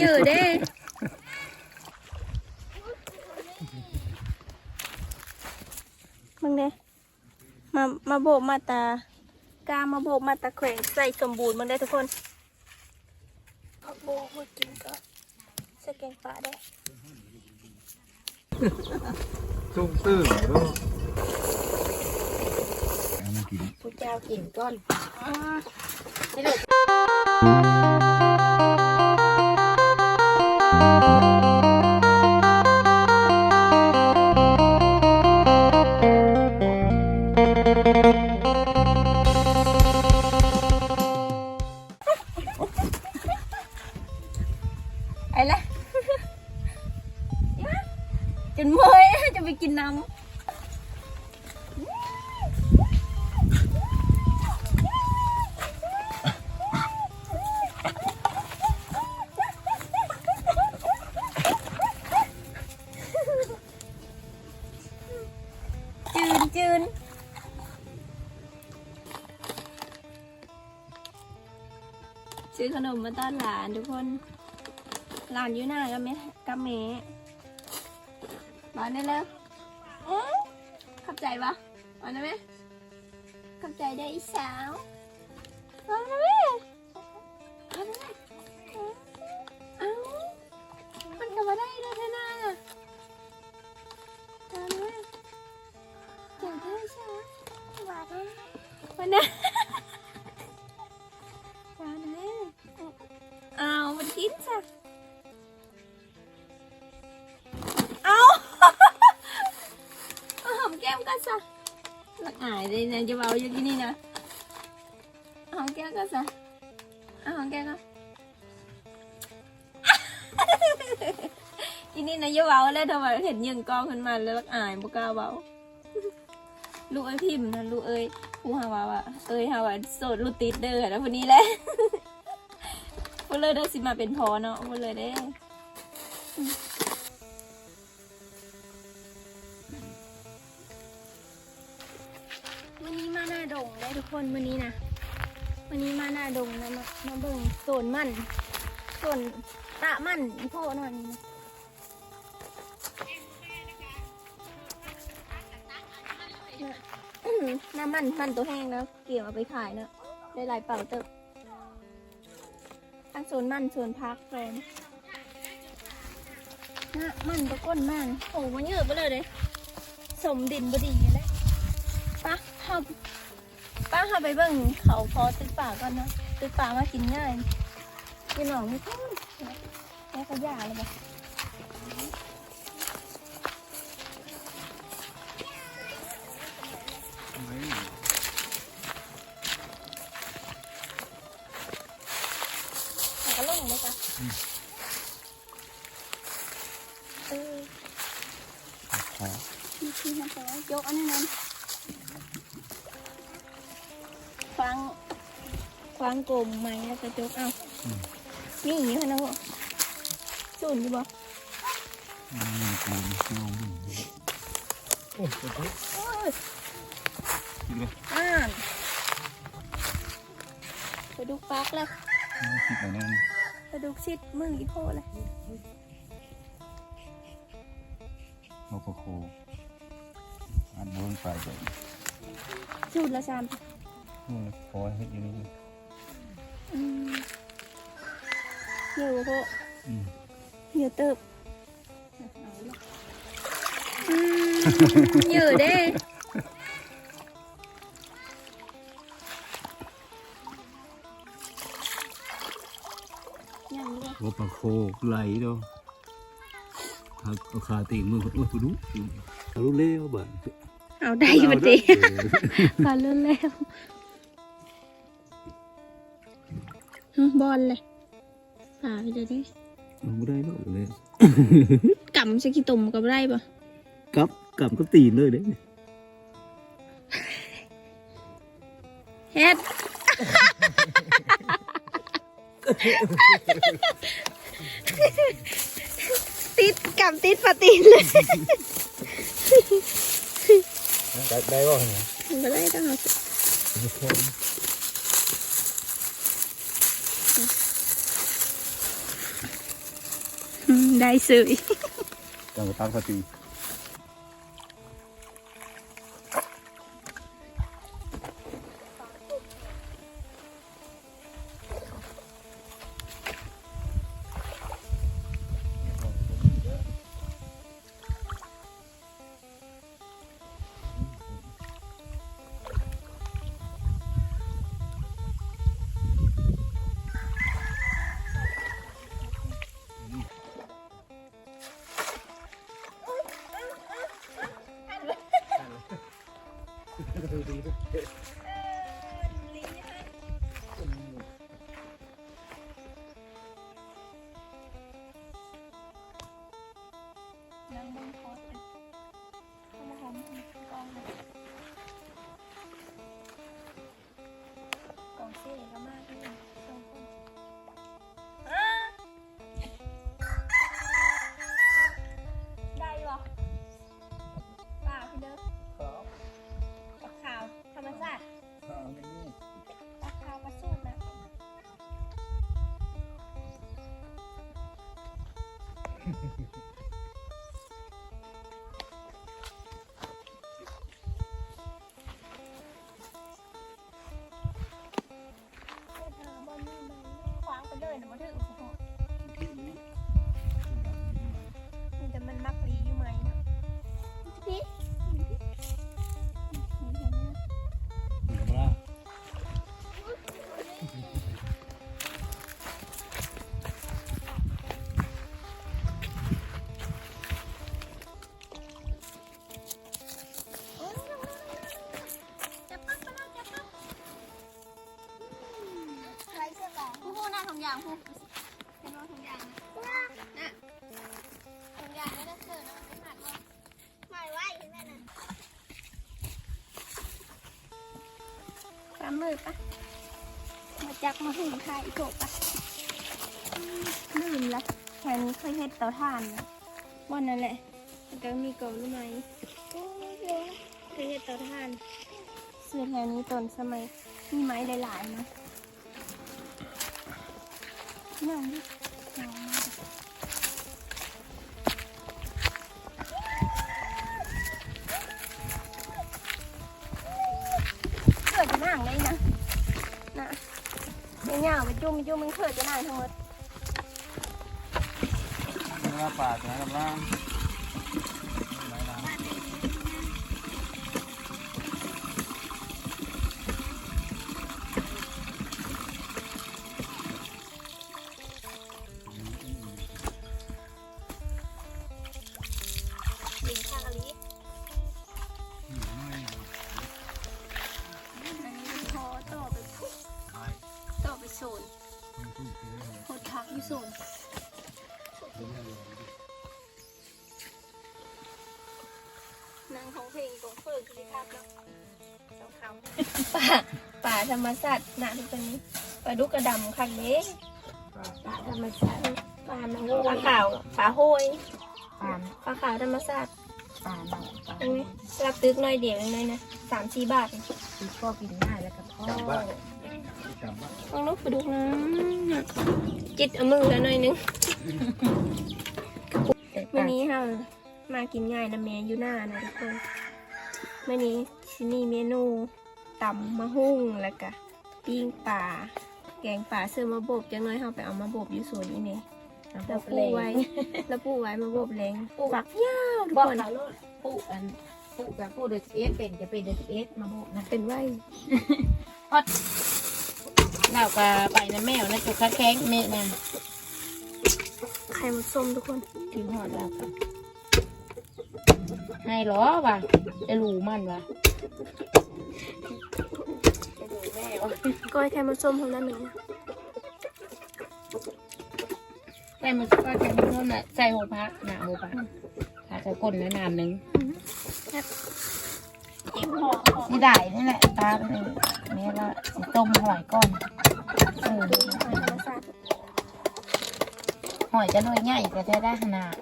ยืดเด้มึงเด้มามาโบกมาตากามาโบกมาตาแขวงใส่สมบูรณ์มึงได้ทุกคนเอาโบกมากินก็ใส่แกงปลาได้จุ่มตื้อเนาะเอามากินผู้เจ้ากินก้อน ไหลานอยู่หน้ากับแม่กับแม่มาได้แล้วเอ๊ะขับใจปะมาได้ไหมขับใจได้อีสาวมาได้ไหมมาได้ไหมเอ้ามันก็มาได้แล้วเท่านั้นน่ะมาได้ไหมอยากได้ใช่ไหมหวานนะวันนั้นหวานนะเอามันกินซะ เลยนะจะเบาอย่างนี้นะเอาหอมแก้มกันซะเอาหอมแก้มกันทีนี้นะอย่าเบาเลยทำไมเห็นยิงกองขึ้นมาแล้วละอายบ่กล้าเบาลูกเอ้ยพิมพ์นะลูกเอ้ยผู้หาว่าว่าเอ้ยหาวาโสดลูกติดเด้อแล้วคนนี้แหละพูดเลยเด้อสิมาเป็นพอเนาะพูดเลยเด้อ ดงได้ทุกคนวันนี้นะวันนี้มาหน้าดงนะมามาเบิ่งโซนมันโซนตะมันอีพ่อหน่อยนะอื้อหือน้ำมันมันตัวแห้งแล้วเกี่ยวเอาไปขายเนอะได้หลายเป่าเติบทั้งโซนมันโซนพักเลยนะมันตะก้นมันโอ้มันเยอะไปเลยเลยสมดินบดีเลยปะเฮา ป้าเฮาไปเบิ่งเขาพอตึกป่าก่อนเนาะตึกป่ามากินง่ายกินหนองไม่ค่อยแม่ก็ยาเลยปะแต่ก็ลงเลยจ้ะเออขอมีที่มันแต่ยกอันนี้นั้ นฟังฟังกลมไหมแล้วก็ยกเอานี่อย่างนี้พะนะวะสูนอยู่บ่อืมกูน้องโอ้ยโอ้ยโอ้ยกินเลยอ่านไปดูปักแล้วไม่คิดอะไรนั่นไปดูชิดมืออีโพเลยโมโคโคอันโดนไฟแบบสูนละสาม โอ้ยขอให้อยู่นี่อืมเหี่ยวโพอืมเหี่ยวเติบอืมเหี่ยวเด้ยังบ่โมโคโคไหลเด้อเอาเอาขาตีมือโอ้ยกูดูเขารู้เล่ว่าบ้านเอาได้ปะเจ๊ก่อนเริ่มแล้ว บอลเลยป่าไปเดี๋ยวนี้มันไม่ได้หรอกเลยกำสักกี่ตุ่มกับไรปะกับกับก็ตีนเลยเด้เฮ็ดติดกำติดปะตีนเลยได้ได้บ่เนี่ยไม่ได้ต้องเอา ทุกคน ได้สวยจังหวัดตากส นั่งบนโพสต์เข้ามาหอมกองเลยกองเสียก็มากเลย ว้างไป ปลาหมึกปะมาจักมาหุงไข่โกบปะลืมละแถวนี้เคยเห็ดเตาถ่านนะวันนั้นแหละแล้วก็มีกบรู้ไหมเคยเห็ดเตาถ่านเสื้อแถวนี้ต้นสมัยมีไม้หลายๆนะนั่งดินั่งมา อยู่มึงเถิดจะนั่งทั้งหมดเนื้อปลาตัวนั้นล่าง มศาสตร์นะทุกคนนี้ปลาดุกกระดำคันนี้ป่าธรรมศาสตร์ป่าหนังปลาขาวปลาโหยปานปลาขาวธรรมศาสตร์ปานเอาปานเห็นไหมรับตึกหน่อยเดียวเองเลยนะสามสี่บาทเองคือพ่อกินง่ายแล้วกับพ่อจำบ้างจำบ้างลองลูกปลาดุกนะจิตเอามือแล้วหน่อยนึงแต่วันปานนี้ค่ะมากินง่ายนะแม่อยู่หน้านะทุกคนวันนี้ที่นี่เมนู ตำมะฮุ่งแล้วก็ปิ้งปลาแกงปลาเสื้อมาบบจังน้อยเขาไปเอามาบบอยู่สวนนี้นี่แล้วปูไว้แล้วปูไว้มาบบแรงฝักยาวทุกบอกคนเขาโลดปูอันปูกับปูเดสเอสเป็นจะเป็นเดสเอสมาบอกนะเป็นไว้เราก็ไปนะแมวนะจุกขาแข้งเมะนะไข่มันส้มทุกคนถึงหอดเราก็ให้ล้อว่ะจะรู้มันว่ะจะรู้แม่ว่ะ ก้อยไข่มันส้มของนั้นเหมือนกันแต่มันก็จะมีโน่นน่ะใส่หัวพักหนาหัวพักถ้าจะก้นแนะนำหนึ่งเก็บหอหอนี่ได้นี่แหละตาเป็นแม่ว่าสิต้มหอยก้อนเออไข่ธรรมศาสตร์หอยจะหน่วยใหญ่ก็จะได้ขนาด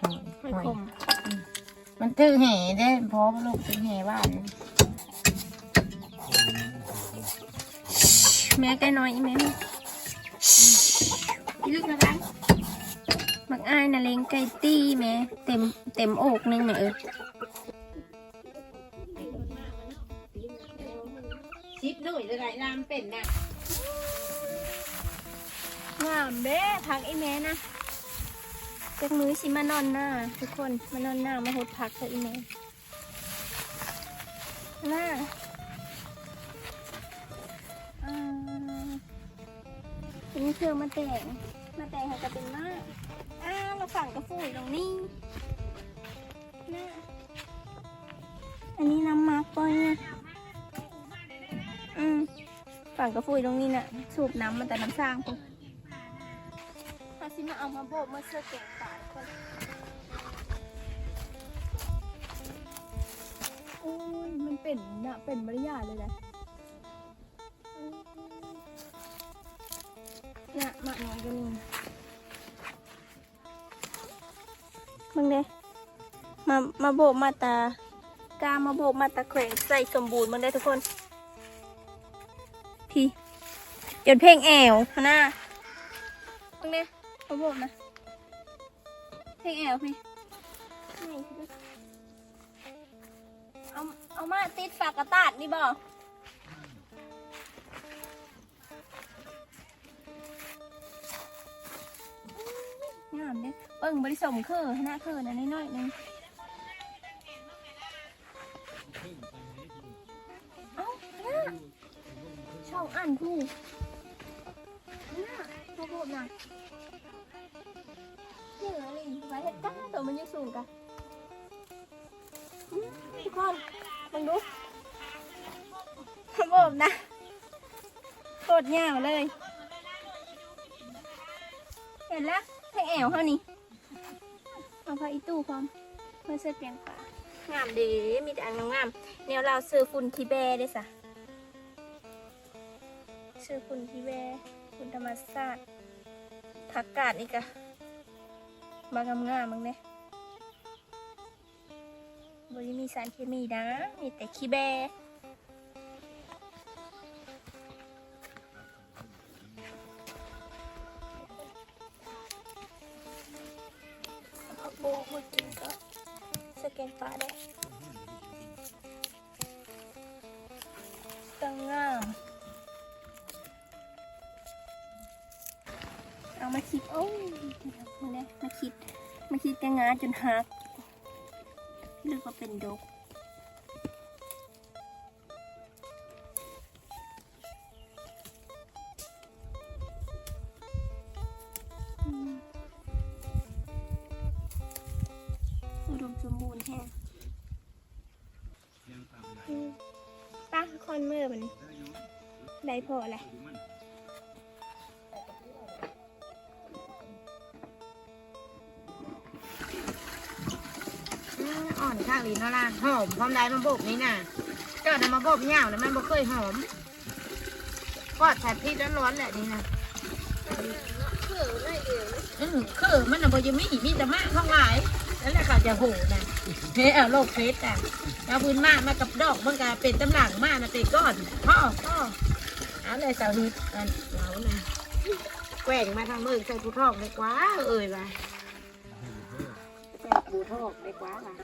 หอยไข่หอยคมมันตื้อแห่ได้เพราะว่าลูกตื้อแห่บ้าน แม่ไก่น้อยอีแม่นี่ลึกนะคะมักอ้ายนะเลงไก่ตี้แหม่เต็มเต็มอกหนึงแหม่เออซิปด้วยจะได้น้ำเป็นนะงามเด้พักไอ้แม่นะจากมือสิมานอนหน้า ทุกคนมานอนหน้ามาหดพักกับไอ้แม่หน้า เป็นเครื่อมาแต่ง มาแต่งให้กับเป็นมากอ้าวเราฝังกระฟูยตรงนี้น้าอันนี้น้ำมาร์กปอยเนี่ยอืมฝั่งกระฟูยตรงนี้น่ะ สูบน้ำมาแต่น้ำสร้างปุ๊บอาซิมาเอามาโบกมาเสื้อแกงป่าคนโอ้ยมันเป็นนะเป็นมารยาทเลยแหละ มาหน่อยก็มีมึงเด้มามาโบกมาตากามาโบกมาตาแขวงใส่สมบูรณ์มึงได้ทุกคน พี่จนเพลงแอวหน้ามึงเด้เขาบอกนะ เพลงแอลพี่นี่เอาเอามาติดฝากกระตาดนี่บ่งามเด้เบิ่งบริสมคือหน้าคือนะน้อยๆหนึงเอ้าหน้าช่องอ่านผู้หน้าเขาบอกนะเหนือลิงไว้เห็ดจ้าตัวมันยังสูงกันทุกคนมึงดูระบบนะโคตรยาวเลย เห็นแล้วให้แอวเขานี่ เอาอีตู้พร้อมเพื่อเสื้อแกงป่างามดีมีแต่อันงามๆแนวเราซื้อฝุ่นทีแบร์ได้สะซื้อฝุ่นทีแบร์ฝุ่นธรรมชาติผักกาดนี่กะบางงามๆมึงเนี่ยบริมีสารเคมีนะมีแต่ขี้แบ จนหักเรียกว่าเป็นดกอืมอุดมสมบูรณ์แท้ป้าคอนเมื่อมันได้พอแหละ ลีนนล่ะหอมพร้อมได้มาโบกนี่น่ะเจ้าน่ะมาโบกเหงาแล้วมันบ่เคยหอมกอดใส่พริกร้อนๆแหละนี่นะอืมคือมันน่ะบ่จะมีมีแต่มากท้องหลายนั่นแหละค่ะจะโหนะเฮ้เอาโรคเพชรอะเอาพื้นมากมากับดอกมันก็เป็นตำหลังมากนะเป็นก้อนพ่อพ่อเอาเลยสาวฮิตอันเรานะแกว่งมาทางมือใส่ผู้ทองเลยกว่าเอ่ยว่ะใส่ผู้ทองเลยกว่าว่ะ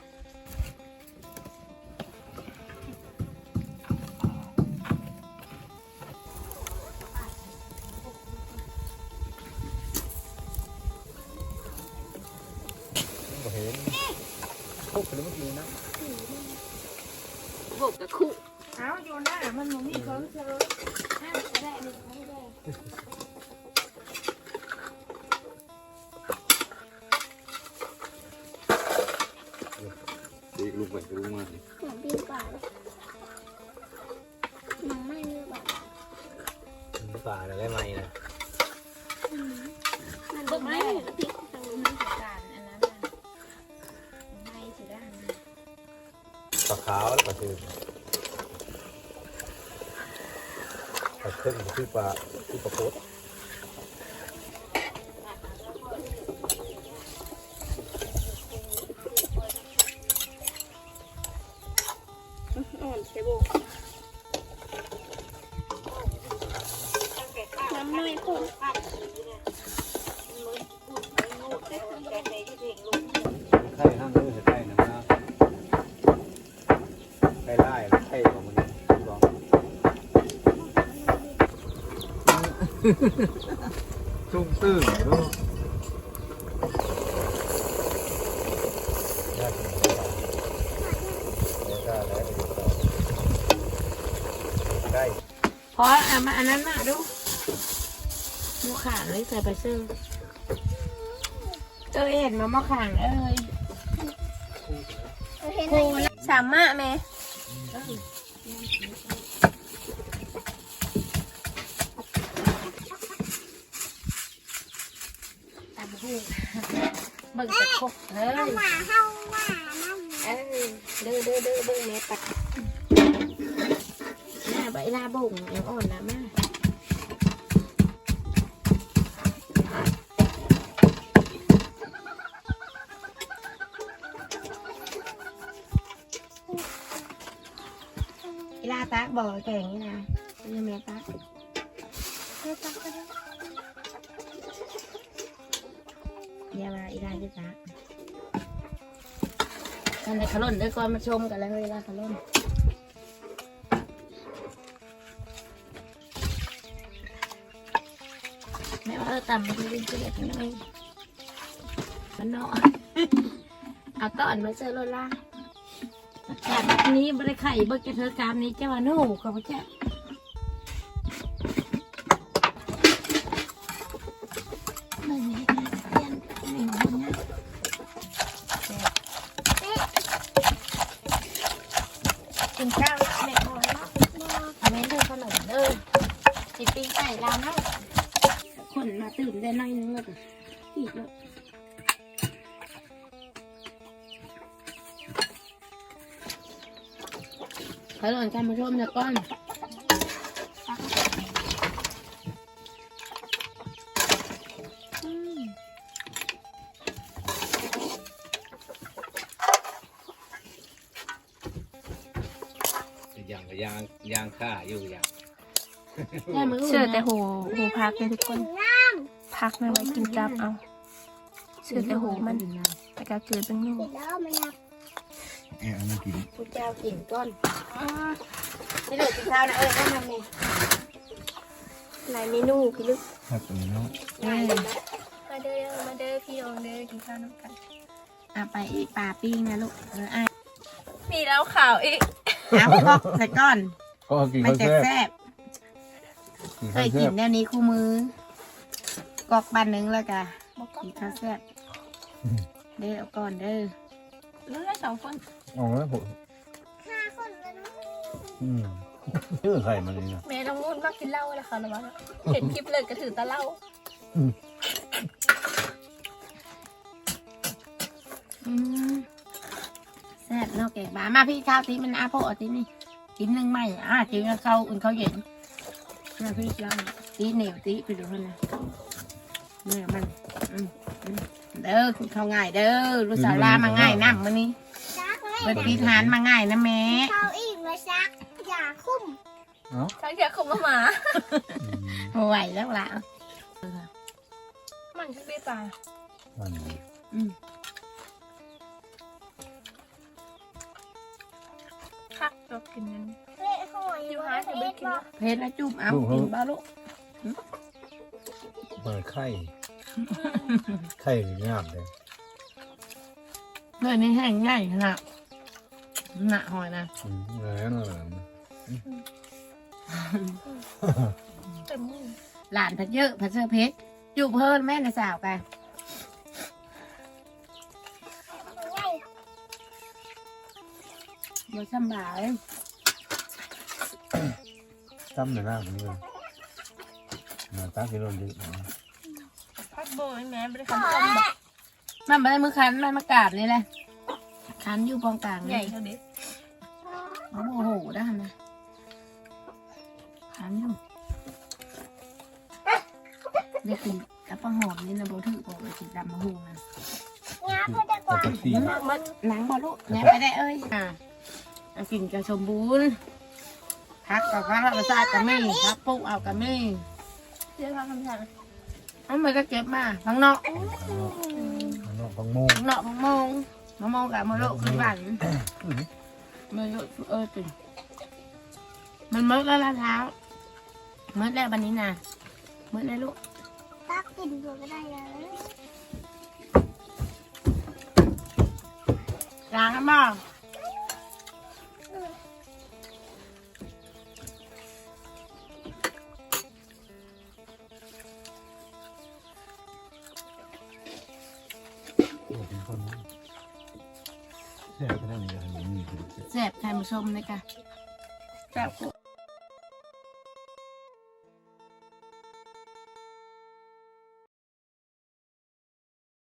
นเมื่อกี้นะบกกับคู่เอาอยู่หน้ามันหนูมีของเธอห้ามจะได้หนึ่งไม่ได้ดีลูกไปลูกมาหอมปีนป่าเลยน้องไม่เลือกแบบป่าได้ไหมนะมันบอกไม่พริก ขาวแล้วปลาคือปลาเครื่องคือปลาคือปลาโคตรอ่อนใช่โบน้ำน้อยพุ่ง จุ้งตื้นดูได้พอเอามาอันนั้นมาดูหมูข่างเลยใส่ไปซื้อเจอเห็นมาม้อข่างเอ้ยโคสามารถไหม ตามหูเบิ่ง ตะครบเลยว่าเฮาว่านั่นเออเด้อเด้อเด้อเบิ่งแม่ตักหน้าใบลาบ่งยังอ่อนนะแม่อีลาตักบอกแก่งนี่นะนี่แม่ตักอย่ามาอีลาจะตัก กันเลยขลุ่นเด้อก่อนมาชมกันแล้วเวลาขลุ่นแม่ว่าเออต่ำมันเป็นเจ็บหน่อยมันเนาะเอาต้อนมาเจอโลล่าจากนี้บริไข่เบิกจะเธอกรรมนี้เจ้าหนูขอบพระเจ้า ข้าวแม่บอกแล้วแม่เธอขนมเด้อสิปิ้งไก่ลาวเนาะคนมาตื่นได้หน้อยนึงแล้วก็อีกแล้วขอหล่นการมาชมนะก้อน ยางข้าอยู่อย่างได้มือเชื่อแต่หูหูพักเลยทุกคน พักมันไว้กินกับเอา เชื่อแต่หูมันแต่ก็เกิดเป็นงูแอบมากินพุทเจ้ากินก้อนนี่เหลือกินข้าวนะเอ้ยต้องทำไงหลายเมนูพี่ลึกครับตรงนี้เนาะง่ายเลยนะมาเด้อมาเด้อพี่น้องเด้อกินข้าวน้ำกันเอาไปอีกป่าปิ้งนะลูกเออไอ้มีแล้วข่าวอีกเอากอกใส่ก้อน ก็กินมันข้าวจะแซ่บแซ่บเคยกินแนวนี้คู่มือ กอกบันหนึ่งแล้วกะกินข้าวแซ่บเด้อเอาก่อนเด้อเลือสองคนอ๋อแล้วผมห้าคนแล้วนะอืมชื่อใครมาเลยเนี่ยแม่น้องนุ่นมากินเหล้าแล้วค่ะนะวะเห็นคลิปเลยกระถือตะเหล้าอืมแซ่บเนาะแกงบามาพี่ข้าวตีมันอาโปะตีนี่ กินหนึ่งไม่อะกินกับข้าวอุ่นข้าวเย็นมาพี่ข้าวตีเหนียวตีไปดูมันนะเนี่ยมันอืมอืมเด้อคุณข้าวง่ายเด้อลูกสาวลามาง่ายน้ำมื้อนี้ซักเลยเปิดปีทานมาง่ายนะแม่ข้าวอีกมาซักอย่าคุ้มเนาะซักอย่าคุ้มมาหมาบ่ไหวแล้วล่ะมันคือปีปลาอัน อืมคักเรากินนั้นอยู่หาจะไม่กินเพชรและจุ่มเอากินบ้าลูกเปิดไข่ไข่งามเลยเพื่อนนี่แห้งใหญ่ขนาดหนักหอยนะอืมแล้วนั่นแหละเต็มมือหลานพัดเยอะพัดเสื้อเพชรจุ่มเพิ่นแม่ในสาวกัน บ่สำบายตั้มในหน้าผมเลยมาตั้งกิโลดีพัดโบยแม่บริการต้มแบบมันไม่ได้มือคันมันมากราบนี่แหละคันอยู่ปองกลางใหญ่เท่านี้โอ้โหได้นะคันอยู่ได้กินกับปลาหอมนี่นะโบถือบอกเลยกินดำมะฮูนะแต่ปกติมันหนังบอลูกเนี่ยไปได้เอ้ยอะ เอากินกระสมบูรณ์พักกับพักแล้วก็ซาดกับมี่พักปุ๊กเอากับมี่เรื่องความทำงานเอามันก็เก็บมาข้างนอกอืมฟังโมงเนาะมะม่วงมะม่วงกับมะโลกคือหวานมะโลกเออติมันมืดแล้วละเท้ามืดแล้ววันนี้นะมืดแล้วลูกตักกินตัวก็ได้เลยล้างกันบ้าง แซ่บขนาดนี้เลยมันมีคือแซ่บไข่มาชมเลยค่ะแซ่บกู